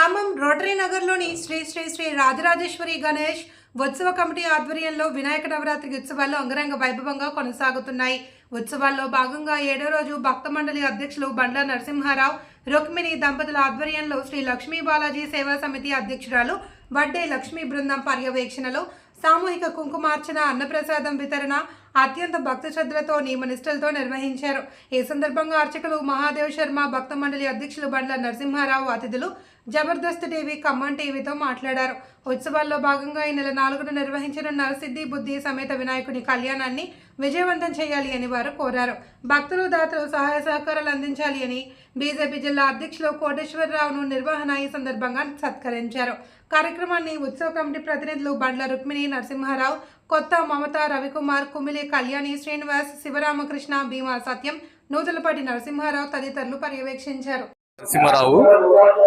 Khammam rotary నగర్లోని శ్రీ శ్రీ శ్రీ రాజరాజేశ్వరి గణేష్ ఉత్సవ committee ఆధ్వర్యంలో వినాయక నవరాత్రి ఉత్సవాలు అంగరంగ వైభవంగా కొనసాగుతున్నాయి. ఉత్సవాల్లో భాగంగా ఏడో రోజు భక్త మండలి అధ్యక్షులు బండ్ల నరసింహారావు రుక్మిణి దంపతుల ఆధ్వర్యంలో శ్రీ లక్ష్మీ బాలాజీ సేవా సమితి అధ్యక్షురాలు వడ్డే లక్ష్మీ బృందం పర్యవేక్షణలో సామూహిక కుంకుమార్చన అన్నప్రసాదం వితరణ అత్యంత భక్తి శ్రద్ధలతో నియమనిష్టలతో నిర్వహించారు. ఈ సందర్భంగా అర్చకులు మహాదేవ్ శర్మ భక్త మండలి అధ్యక్షులు బండ్ల నరసింహారావు అతిథులు జబర్దస్త్ టీవీ ఖమ్మం టీవీతో మాట్లాడారు. ఉత్సవాల్లో భాగంగా ఈ నెల నాలుగున నిర్వహించనున్న సిద్ధి బుద్ధి సమేత వినాయకుని కళ్యాణాన్ని విజయవంతం చేయాలి అని వారు కోరారు. భక్తులు దాతలు సహాయ సహకారాలు అందించాలి అని బీజేపీ జిల్లా అధ్యక్షులు కోటేశ్వరరావును నిర్వహణ ఈ సందర్భంగా సత్కరించారు. కార్యక్రమాన్ని ఉత్సవ కమిటీ ప్రతినిధులు బండ్ల రుక్మిణి నరసింహారావు కొత్త మమత రవికుమార్ కుమిలి కళ్యాణి శ్రీనివాస్ శివరామకృష్ణ భీమా సత్యం నూతలపాటి నరసింహారావు తదితరులు పర్యవేక్షించారు. నరసింహారావు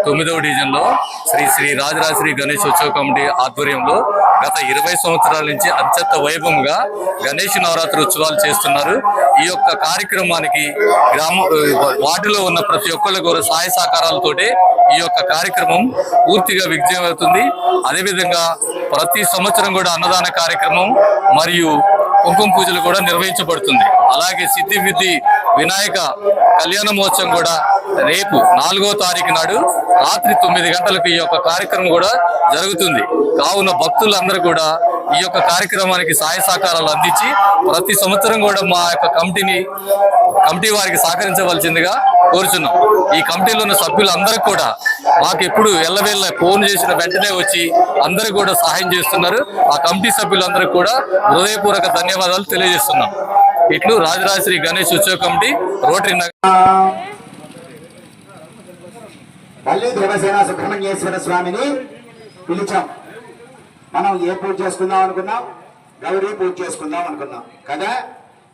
తొమ్మిదవ డివిజన్లో శ్రీ శ్రీ రాజరాజశ్రీ గణేష్ ఉత్సవ కమిటీ ఆధ్వర్యంలో గత ఇరవై సంవత్సరాల నుంచి అత్యంత వైభవంగా గణేష్ నవరాత్రి ఉత్సవాలు చేస్తున్నారు. ఈ యొక్క కార్యక్రమానికి గ్రామ వార్డులో ఉన్న ప్రతి ఒక్కరి కూడా సహాయ సహకారాలతోటి ఈ యొక్క కార్యక్రమం పూర్తిగా విజయమవుతుంది. అదేవిధంగా ప్రతి సంవత్సరం కూడా అన్నదాన కార్యక్రమం మరియు కుంకుమ పూజలు కూడా నిర్వహించబడుతుంది. అలాగే సిద్ధి విద్ధి వినాయక కళ్యాణ మహోత్సవం కూడా రేపు నాలుగో తారీఖు నాడు రాత్రి తొమ్మిది గంటలకు ఈ యొక్క కార్యక్రమం కూడా జరుగుతుంది. కావున భక్తులందరూ కూడా ఈ యొక్క కార్యక్రమానికి సహాయ సహకారాలు అందించి ప్రతి సంవత్సరం కూడా మా యొక్క కమిటీని కమిటీ వారికి సహకరించవలసిందిగా కోరుచున్నాం. ఈ కమిటీలో ఉన్న సభ్యులందరూ కూడా మాకు ఎప్పుడు ఎల్లవేళ్ళ ఫోన్ చేసిన వెంటనే వచ్చి అందరూ కూడా సహాయం చేస్తున్నారు. ఆ కమిటీ సభ్యులందరూ కూడా హృదయపూర్వక ధన్యవాదాలు తెలియజేస్తున్నాం. ఇట్లు రాజరాజశ్రీ గణేష్ ఉత్సవ కమిటీ రోటరీ నగర్ మళ్ళీ దేవసేన సుబ్రహ్మణ్యేశ్వర స్వామిని పిలిచాం. మనం ఏ పూజ చేసుకుందాం అనుకున్నాం? గౌరీ పూజ చేసుకుందాం అనుకున్నాం. కదా?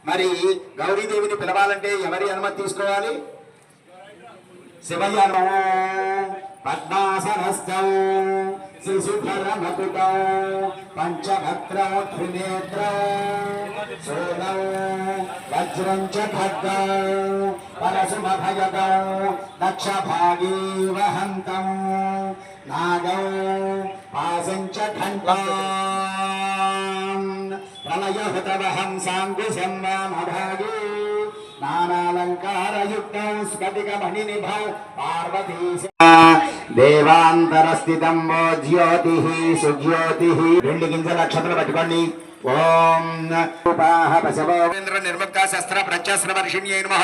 మరి గౌరీదేవిని పిలవాలంటే ఎవరి అనుమతి తీసుకోవాలి? శివయ్య पद्मासनस्थौ शिशुधरमकुटौ पञ्चभद्रौ त्रिनेत्रौ, सोनौ, वज्रं च खड्गौ परशुमभयगौ दक्षभागी वहन्तौ नागौ, पाशं च खण्डान् प्रलयहृतवहं साङ्गुशं वामभागी नानालङ्कारयुक्तौ, स्फटिकमणिनिभौ पार्वती దేవాంతరస్థితం వో జ్యోతి సుజ్యోతి. రెండు గింజల నక్షత్రం పట్టుకోండి. ఓం పశవేంద్ర నిర్ముక్త శస్త్ర ప్రత్యస్త్ర వర్షిణ్యై నమః.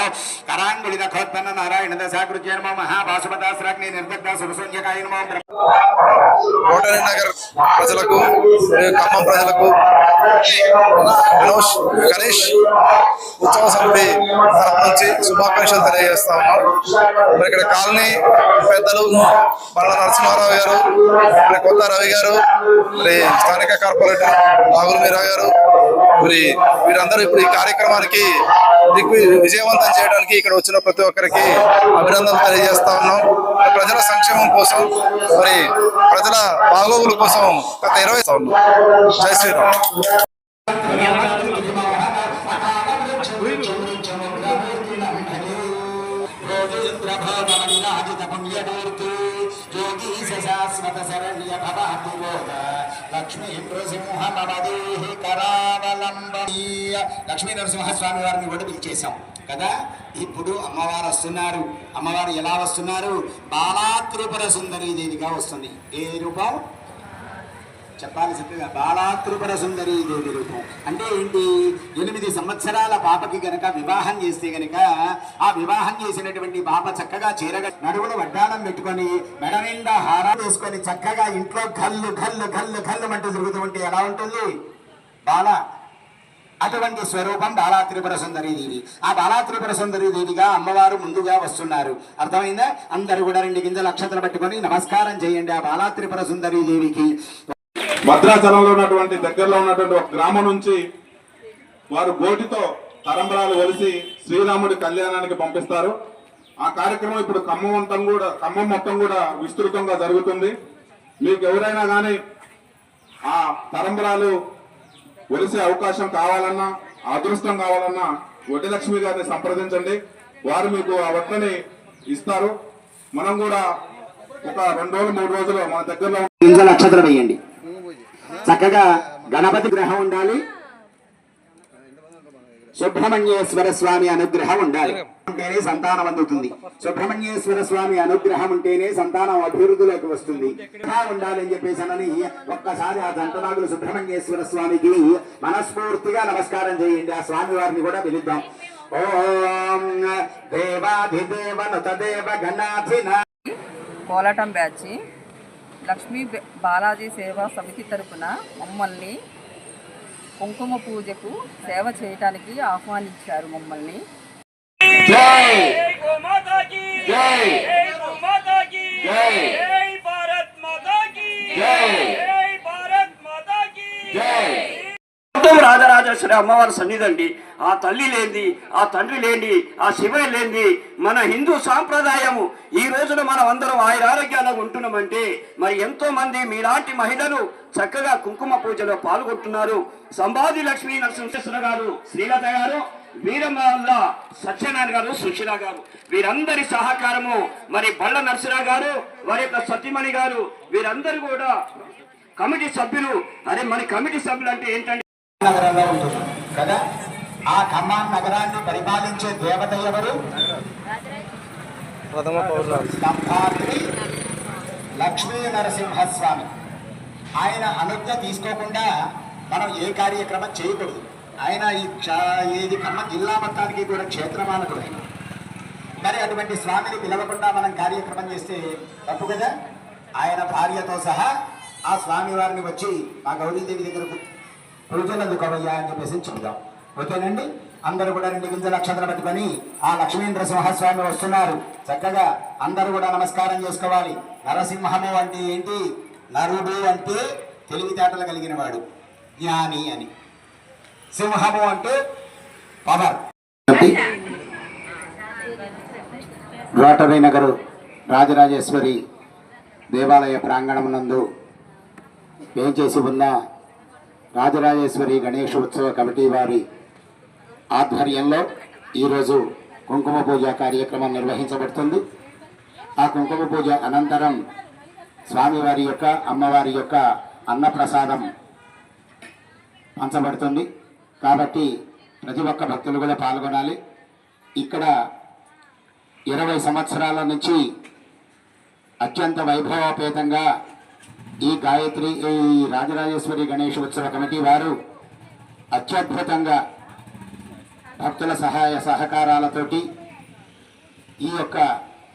కరాంగుళి ఖోత్పన్న నారాయణ దశాకృత్య నమో. మహాభాసుపదాశ్రాగ్ని నిర్ముక్త సురసూన్యకాయ నమో. కోటరి నగర్ ప్రజలకు ఖమ్మం ప్రజలకు వినోష్ గణేష్ ఉత్సవ సమితి నుంచి శుభాకాంక్షలు తెలియజేస్తా ఉన్నాం. మరి ఇక్కడ కాలనీ పెద్దలు మరణ నరసింహారావు గారు మరి కొత్త రవి గారు మరి స్థానిక కార్పొరేటర్ రాహుల్ మీరా గారు మరి వీరందరూ ఇప్పుడు ఈ కార్యక్రమానికి దిగ్వి విజయవంతం చేయడానికి ఇక్కడ వచ్చిన ప్రతి ఒక్కరికి అభినందనలు తెలియజేస్తా ఉన్నాం. ప్రజల సంక్షేమం కోసం మరి ప్రజల బాగోగుల కోసం గత ఇరవై ఉన్నాం. జై శ్రీరామ్. లక్ష్మీ నృసింహ మమదేహి కరావలంబీయ లక్ష్మీ నరసింహ స్వామి వారిని కూడా పిలిచేశాం కదా? ఇప్పుడు అమ్మవారు వస్తున్నారు. అమ్మవారు ఎలా వస్తున్నారు? బాలా త్రిపుర సుందరీదేవిగా వస్తుంది. ఏ రూపం? చెప్పాలి చక్కగా బాలా సుందరీ దేవి రూపం. అంటే ఏంటి? ఎనిమిది సంవత్సరాల పాపకి గనక వివాహం చేస్తే గనక ఆ వివాహం చేసినటువంటి పాప చక్కగా చీరగా నడువులు వడ్డానం పెట్టుకొని మెడ నిండా హారం వేసుకొని చక్కగా ఇంట్లో కళ్ళు కళ్ళు కళ్ళు కళ్ళు అంటూ తిరుగుతూ ఉంటే ఎలా ఉంటుంది? బాల అటువంటి స్వరూపం బాలాత్రిపుర దేవి. ఆ బాలాత్రిపుర దేవిగా అమ్మవారు ముందుగా వస్తున్నారు. అర్థమైందా? అందరూ కూడా రెండు గింజలు అక్షతలు పట్టుకొని నమస్కారం చేయండి ఆ బాలాత్రిపుర దేవికి. భద్రాచలంలో ఉన్నటువంటి దగ్గరలో ఉన్నటువంటి ఒక గ్రామం నుంచి వారు గోటితో తరంబరాలు వెలిసి శ్రీరాముడి కళ్యాణానికి పంపిస్తారు. ఆ కార్యక్రమం ఇప్పుడు ఖమ్మం మొత్తం కూడా ఖమ్మం మొత్తం కూడా విస్తృతంగా జరుగుతుంది. మీకు ఎవరైనా కానీ ఆ తరంబరాలు వెలిసే అవకాశం కావాలన్నా అదృష్టం కావాలన్నా వడ్డీలక్ష్మి గారిని సంప్రదించండి. వారు మీకు ఆ వడ్డని ఇస్తారు. మనం కూడా ఒక రెండు రోజులు మూడు రోజులు మన దగ్గరలో నక్షత్రం వేయండి. చక్కగా గణపతి గ్రహం ఉండాలి. సుబ్రహ్మణ్యేశ్వర స్వామి అనుగ్రహం ఉండాలి. ఉంటేనే సంతానం అందుతుంది. సుబ్రహ్మణ్యేశ్వర స్వామి అనుగ్రహం ఉంటేనే సంతానం అభివృద్ధిలోకి వస్తుంది. ఇలా ఉండాలి అని చెప్పేసి ఒక్కసారి ఆ దంతనాగులు సుబ్రహ్మణ్యేశ్వర స్వామికి మనస్ఫూర్తిగా నమస్కారం చేయండి. ఆ స్వామి వారిని కూడా పిలుద్దాం. ఓం దేవాధిదేవ నుతదేవ గణాధినా కోలాటం బ్యాచ్. లక్ష్మీ బాలాజీ సేవా సమితి తరపున మమ్మల్ని కుంకుమ పూజకు సేవ చేయటానికి ఆహ్వానించారు మమ్మల్ని. జై! రాజరాజేశ్వరి అమ్మవారి సన్నిధి అండి. ఆ తల్లి లేని ఆ తండ్రి లేని ఆ శివయ్య లేని మన హిందూ సాంప్రదాయము. ఈ రోజున మనం అందరం ఆయురారోగ్యాలకు ఉంటున్నామంటే మరి ఎంతో మంది మీలాంటి మహిళలు చక్కగా కుంకుమ పూజలో పాల్గొంటున్నారు. సంభాది లక్ష్మీ నరసింహేశ్వర గారు శ్రీలత గారు వీరమల్ల సత్యనారాయణ గారు సుశీల గారు. వీరందరి సహకారము మరి బళ్ళ నరసరావు గారు వారి యొక్క సత్యమణి గారు వీరందరూ కూడా కమిటీ సభ్యులు. అరే మరి కమిటీ సభ్యులు అంటే ఏంటంటే నగరంలో ఉంటుంది. కదా? ఆ ఖమ్మాన్ నగరాన్ని పరిపాలించే దేవత ఎవరు? స్తంభాద్రి లక్ష్మీ నరసింహస్వామి. ఆయన అనుజ్ఞ తీసుకోకుండా మనం ఏ కార్యక్రమం చేయకూడదు. ఆయన ఈ ఇది ఖమ్మం జిల్లా మొత్తానికి కూడా క్షేత్రమానకుడు ఆయన మరి అటువంటి స్వామిని పిలవకుండా మనం కార్యక్రమం చేస్తే తప్పు కదా? ఆయన భార్యతో సహా ఆ స్వామి వారిని వచ్చి మా గౌరీదేవి దగ్గరకు పూజలు అందుకోవయ్యా అని చెప్పేసి చెప్దాం. ఓకేనండి అందరూ కూడా రెండు గింజ నక్షత్రం పెట్టుకొని ఆ లక్ష్మీంద్ర సింహస్వామి వస్తున్నారు. చక్కగా అందరూ కూడా నమస్కారం చేసుకోవాలి. నరసింహము అంటే ఏంటి? నరుడు అంటే తెలివితేటలు కలిగిన వాడు. జ్ఞాని అని. సింహము అంటే పవర్. రోటరీ నగరు రాజరాజేశ్వరి దేవాలయ ప్రాంగణమునందు వేంచేసి ఉన్న రాజరాజేశ్వరి గణేష ఉత్సవ కమిటీ వారి ఆధ్వర్యంలో ఈరోజు కుంకుమ పూజ కార్యక్రమం నిర్వహించబడుతుంది. ఆ కుంకుమ పూజ అనంతరం స్వామివారి యొక్క అమ్మవారి యొక్క అన్నప్రసాదం పంచబడుతుంది. కాబట్టి ప్రతి ఒక్క భక్తులు కూడా పాల్గొనాలి. ఇక్కడ ఇరవై సంవత్సరాల నుంచి అత్యంత వైభవపేతంగా ఈ గాయత్రి ఈ రాజరాజేశ్వరి గణేష్ ఉత్సవ కమిటీ వారు అత్యద్భుతంగా భక్తుల సహాయ సహకారాలతోటి ఈ యొక్క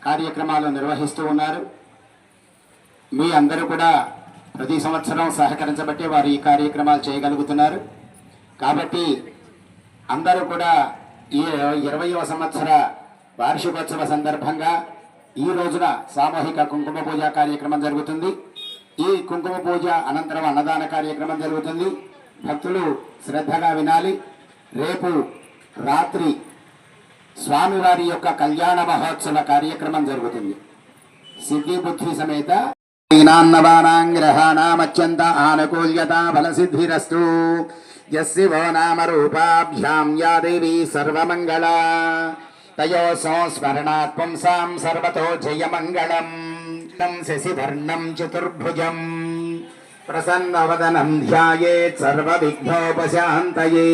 కార్యక్రమాలు నిర్వహిస్తూ ఉన్నారు. మీ అందరూ కూడా ప్రతి సంవత్సరం సహకరించబట్టి వారు ఈ కార్యక్రమాలు చేయగలుగుతున్నారు. కాబట్టి అందరూ కూడా ఈ ఇరవయవ సంవత్సర వార్షికోత్సవ సందర్భంగా ఈ రోజున సామూహిక కుంకుమ పూజ కార్యక్రమం జరుగుతుంది. ఈ కుంకుమ పూజ అనంతరం అన్నదాన కార్యక్రమం జరుగుతుంది. భక్తులు శ్రద్ధగా వినాలి. రేపు రాత్రి స్వామివారి యొక్క కళ్యాణ మహోత్సవ కార్యక్రమం జరుగుతుంది. సిద్ధి బుద్ధి సమేత గ్రహాణమత్యంత ఆనుకూల్యత ఫలసిద్ధిరస్తు. యశివో నామ రూపాభ్యాం యా సర్వమంగళ. తయో సంస్మరణాత్ పుంసాం సర్వతో జయమంగళం. శశివర్ణం చతుర్భుజం. ప్రసన్నవదనం ధ్యాయేత్ సర్వవిఘ్నోపశాంతయే.